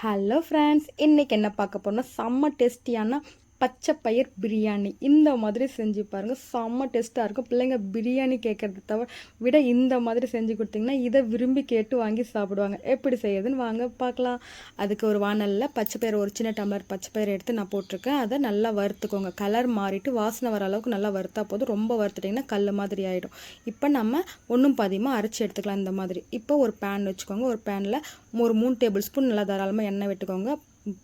Hello friends இன்றைக்கி என்ன பார்க்க போறோம்னா செம்ம டேஸ்டியான பச்சை பயிர் பிரியாணி. இந்த மாதிரி செஞ்சு பாருங்கள் செம்ம டேஸ்ட்டாக இருக்கும். பிள்ளைங்க பிரியாணி கேட்குறத தவிர விட இந்த மாதிரி செஞ்சு கொடுத்தீங்கன்னா இதை விரும்பி கேட்டு வாங்கி சாப்பிடுவாங்க. எப்படி செய்யுதுன்னு வாங்க பார்க்கலாம். அதுக்கு ஒரு வானலில் பச்சை பயிர் ஒரு சின்ன டம்ளர் பச்சை பயிர் எடுத்து நான் போட்டிருக்கேன். அதை நல்லா வறுத்துக்கோங்க. கலர் மாறிட்டு வாசனை வர அளவுக்கு நல்லா வறுத்தா போதும். ரொம்ப வறுத்துட்டிங்கன்னா கல் மாதிரி ஆகிடும் இப்போ நம்ம ஒன்றும் பாதியமாக அரைச்சி எடுத்துக்கலாம். இந்த மாதிரி. இப்போ ஒரு பேன் வச்சுக்கோங்க. ஒரு பேனில் ஒரு மூணு டேபிள் ஸ்பூன் நல்லா தாராளமாக எண்ணெய் விட்டுக்கோங்க.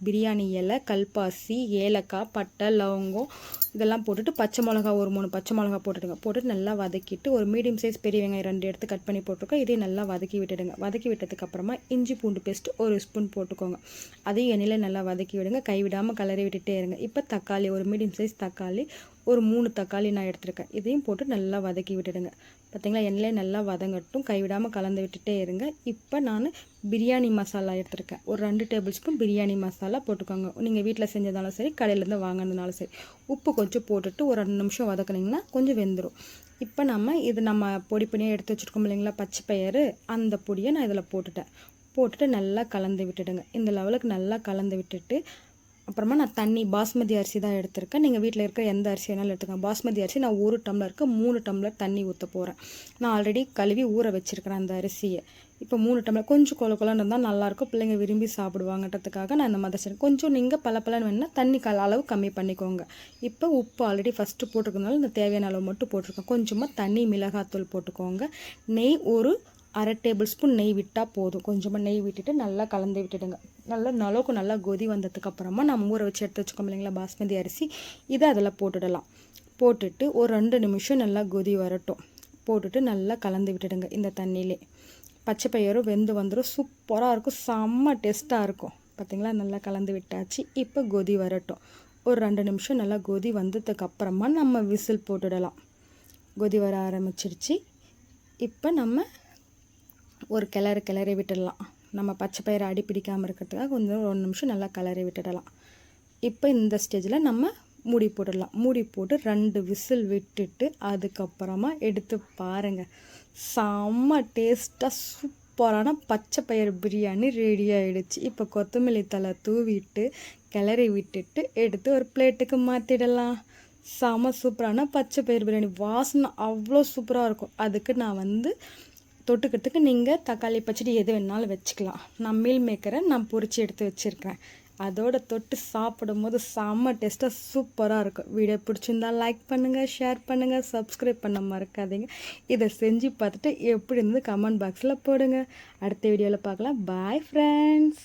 பிரியாணி இலை கல்பாசி ஏலக்காய் பட்டை லவங்கம் இதெல்லாம் போட்டுட்டு பச்சை மிளகா ஒரு மூணு பச்சை மிளகா போட்டுடுங்க. போட்டுட்டு நல்லா வதக்கிட்டு ஒரு மீடியம் சைஸ் பெரிய வெங்காயம் ரெண்டு எடுத்து கட் பண்ணி போட்டிருக்கோம். இதையும் நல்லா வதக்கி விட்டுடுங்க. வதக்கி விட்டதுக்கப்புறமா இஞ்சி பூண்டு பேஸ்ட் ஒரு ஸ்பூன் போட்டுக்கோங்க. அதையும் எண்ணெயில் நல்லா வதக்கி விடுங்க. கைவிடாமல் கலரி விட்டுட்டே இருங்க. இப்போ தக்காளி ஒரு மீடியம் சைஸ் தக்காளி ஒரு மூணு தக்காளி நான் எடுத்துருக்கேன். இதையும் போட்டு நல்லா வதக்கி விட்டுடுங்க. பார்த்தீங்களா எண்ணெயிலே நல்லா வதங்கட்டும். கைவிடாமல் கலந்து விட்டுட்டே இருங்க. இப்போ நான் பிரியாணி மசாலா எடுத்திருக்கேன். ஒரு ரெண்டு டேபிள் ஸ்பூன் பிரியாணி மசாலா போட்டுக்கோங்க. நீங்கள் வீட்டில் செஞ்சதாலும் சரி கடையிலேருந்து வாங்கினதுனாலும் சரி. உப்பு கொஞ்சம் போட்டுட்டு ஒரு ரெண்டு நிமிஷம் வதக்குனிங்கன்னா கொஞ்சம் வெந்துடும் இப்போ நம்ம இது நம்ம பொடி பொடியாக எடுத்து வச்சுருக்கோம் இல்லைங்களா? பச்சை பயிறு. அந்த பொடியை நான் இதில் போட்டுட்டேன். போட்டுட்டு நல்லா கலந்து விட்டுடுங்க. இந்த லெவலுக்கு நல்லா கலந்து விட்டுட்டு அப்புறமா நான் தண்ணி பாஸ்மதி அரிசி தான் எடுத்திருக்கேன். நீங்கள் வீட்டில் இருக்கிற எந்த அரிசி வேணாலும் எடுத்துக்கோங்க பாஸ்மதி அரிசி நான் ஒரு டம்ளருக்கு மூணு டம்ளர் தண்ணி ஊற்ற போகிறேன் நான் ஆல்ரெடி கழுவி ஊற வச்சுருக்கிறேன் அந்த அரிசியை. இப்போ மூணு டம்ளர் கொஞ்சம் கொல கொலன்னு இருந்தால் நல்லாயிருக்கும் பிள்ளைங்க விரும்பி சாப்பிடுவாங்கன்றதுக்காக நான் இந்த மாதிரி செய்யணும் கொஞ்சம் நீங்கள் பல பலன்னு வேணுன்னா தண்ணி கல அளவு கம்மி பண்ணிக்கோங்க. இப்போ உப்பு ஆல்ரெடி ஃபஸ்ட்டு போட்டிருக்கனால இந்த தேவையான அளவு மட்டும் போட்டிருக்கேன். கொஞ்சமாக தண்ணி மிளகாத்தூள் போட்டுக்கோங்க. நெய் ஒரு அரை டேபிள் ஸ்பூன் நெய் விட்டால் போதும். கொஞ்சமாக நெய் விட்டுட்டு நல்லா கலந்து விட்டுடுங்க. நல்லா நலவுக்கு நல்லா கொதி வந்ததுக்கப்புறமா நம்ம ஊற வச்சு எடுத்து வச்சுக்கோம் இல்லைங்களா பாஸ்மதி அரிசி. இதை அதில் போட்டுடலாம். போட்டுட்டு ஒரு ரெண்டு நிமிஷம் நல்லா கொதி வரட்டும். போட்டுட்டு நல்லா கலந்து விட்டுடுங்க இந்த தண்ணியிலே. பச்சை பயிரும் வெந்து வந்துடும் சூப்பராக இருக்கும். செம்ம டேஸ்ட்டாக இருக்கும். பார்த்திங்களா நல்லா கலந்து விட்டாச்சு. இப்போ கொதி வரட்டும். ஒரு ரெண்டு நிமிஷம் நல்லா கொதி வந்ததுக்கப்புறமா நம்ம விசில் போட்டுடலாம். கொதி வர ஆரம்பிச்சிருச்சு. இப்போ நம்ம ஒரு கிளறு கிளறி விட்டுடலாம். நம்ம பச்சை பயிரை அடி பிடிக்காமல் இருக்கிறதுக்காக கொஞ்சம் ஒரு நிமிஷம் நல்லா கிளறி விட்டுடலாம். இப்போ இந்த ஸ்டேஜில் நம்ம மூடி போட்டுடலாம். மூடி போட்டு ரெண்டு விசில் விட்டுட்டு அதுக்கப்புறமா எடுத்து பாருங்கள் செம்ம டேஸ்ட்டாக சூப்பரான பச்சை பயிர் பிரியாணி ரெடி ஆகிடுச்சு இப்போ கொத்தமல்லி தலை தூவிட்டு கிளறி விட்டுட்டு எடுத்து ஒரு பிளேட்டுக்கு மாற்றிடலாம் செம சூப்பரான பச்சை பயிர் பிரியாணி. வாசனை அவ்வளோ சூப்பராக இருக்கும். அதுக்கு நான் வந்து தொட்டுக்கிறதுக்கு நீங்கள் தக்காளி பச்சடி எது வேணாலும் வச்சுக்கலாம். நான் மீல் மேக்கரை நான் பொறிச்சு எடுத்து வச்சுருக்கேன். அதோட தொட்டு சாப்பிடும் போது செம்ம டேஸ்ட்டாக சூப்பராக இருக்கும். வீடியோ பிடிச்சிருந்தா லைக் பண்ணுங்கள் ஷேர் பண்ணுங்கள் சப்ஸ்கிரைப் பண்ண மறக்காதீங்க. இதை செஞ்சு பார்த்துட்டு எப்படி இருந்து கமெண்ட் பாக்ஸில் போடுங்க. அடுத்த வீடியோவில் பார்க்கலாம். Bye friends